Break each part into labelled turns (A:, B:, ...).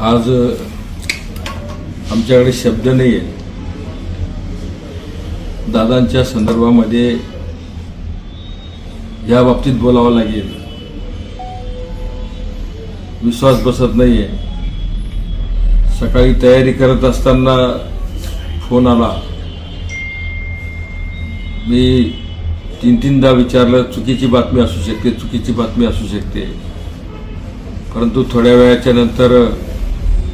A: आज आमच्याकडे शब्द नाही आहे दादांच्या संदर्भामध्ये या बाबतीत बोलावं लागेल. विश्वास बसत नाही आहे सकाळी तयारी करत असताना फोन आला. मी तीन तीनदा विचारलं चुकीची बातमी असू शकते चुकीची बातमी असू शकते. परंतु थोड्या वेळाच्या नंतर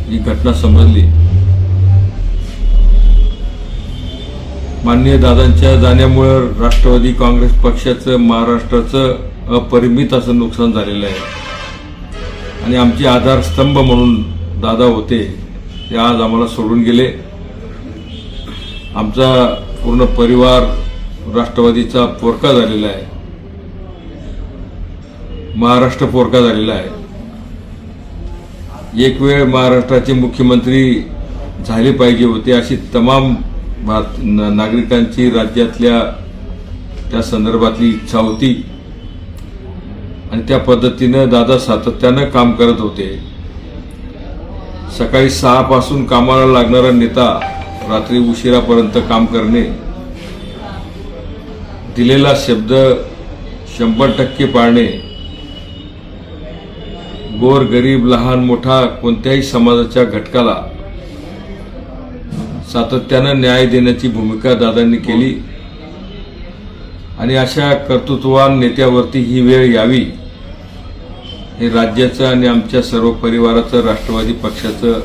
A: ही घटना समजली. माननीय दादांच्या जाण्यामुळं राष्ट्रवादी काँग्रेस पक्षाचं महाराष्ट्राचं अपरिमित असं नुकसान झालेलं आहे. आणि आमचे आधारस्तंभ म्हणून दादा होते ते आज आम्हाला सोडून गेले. आमचा पूर्ण परिवार राष्ट्रवादीचा पोरका झालेला आहे. महाराष्ट्र पोरका झालेला आहे. एक वेळ महाराष्ट्राचे मुख्यमंत्री झाले पाहिजे होते अशी तमाम नागरिकांची राज्यातल्या त्या संदर्भातली इच्छा होती. आणि त्या पद्धतीनं दादा सातत्यानं काम करत होते. सकाळी सहापासून कामाला लागणारा नेता रात्री उशिरापर्यंत काम करणे. दिलेला शब्द शंभर टक्के पाळणे. गोर गरीब लहान मोठा कोणत्याही समाजाच्या घटकाला सातत्यानं न्याय देण्याची भूमिका दादांनी केली. आणि अशा कर्तृत्ववान नेत्यावरती ही वेळ यावी हे राज्याचं आणि आमच्या सर्व परिवाराचं राष्ट्रवादी पक्षाचं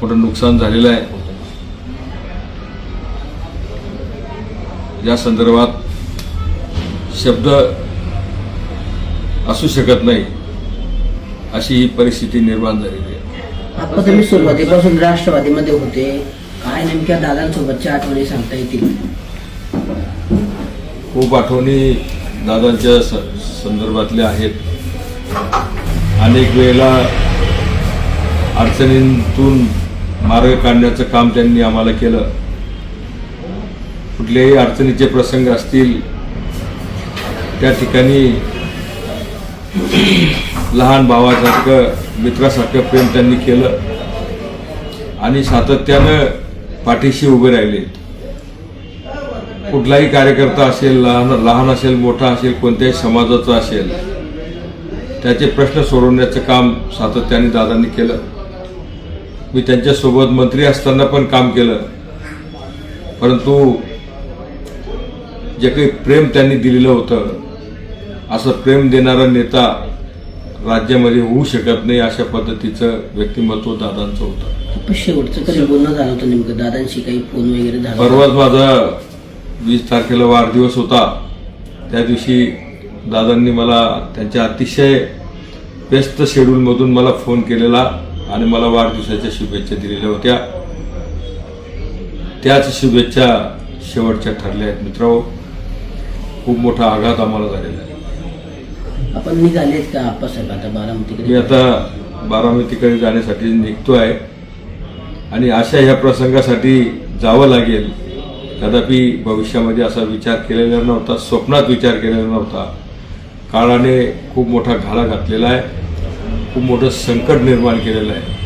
A: मोठं नुकसान झालेलं आहे. या संदर्भात शब्द असू शकत नाही. अशी ही परिस्थिती निर्माण झालेली आहे.
B: आता तुम्ही सुरुवातीपासून राष्ट्रवादीमध्ये होते. काय नेमक्या दादांसोबतच्या आठवणी सांगता येतील?
A: खूप आठवणी दादांच्या स- संदर्भातल्या आहेत. अनेक वेळेला अडचणींतून मार्ग काढण्याचं काम त्यांनी आम्हाला केलं. कुठलेही अडचणीचे प्रसंग असतील त्या ठिकाणी लहान भावासारखं मित्रासारखं प्रेम त्यांनी केलं. आणि सातत्यानं पाठीशी उभे राहिले. कुठलाही कार्यकर्ता असेल लहान लहान असेल मोठा असेल कोणत्याही समाजाचा असेल त्याचे प्रश्न सोडवण्याचं काम सातत्याने दादांनी केलं. मी त्यांच्यासोबत मंत्री असताना पण काम केलं. परंतु जे काही प्रेम त्यांनी दिलेलं होतं असं प्रेम देणारा नेता राज्यामध्ये होऊ शकत नाही अशा पद्धतीचं व्यक्तिमत्व दादांचं होतं.
B: शेवटचं कधी बोलणं झालं होतं नेमकं? दादांशी काही फोन वगैरे झाला
A: परवाच माझा वीस तारखेला वाढदिवस होता. त्या दिवशी दादांनी मला त्यांच्या अतिशय व्यस्त शेड्यूलमधून मला फोन केलेला आणि मला वाढदिवसाच्या शुभेच्छा दिलेल्या होत्या. त्याच शुभेच्छा शेवटच्या ठरल्या आहेत मित्र खूप मोठा आघात आम्हाला झालेला आहे.
B: आपण निघालेत का आप्पासाहेब? आता
A: मी आता बारामतीकडे जाण्यासाठी निघतो आहे आणि अशा ह्या प्रसंगासाठी जावं लागेल. कदापि भविष्यामध्ये असा विचार केलेला नव्हता स्वप्नात विचार केलेला नव्हता. काळाने खूप मोठा घाला घातलेला आहे. खूप मोठं संकट निर्माण केलेलं आहे.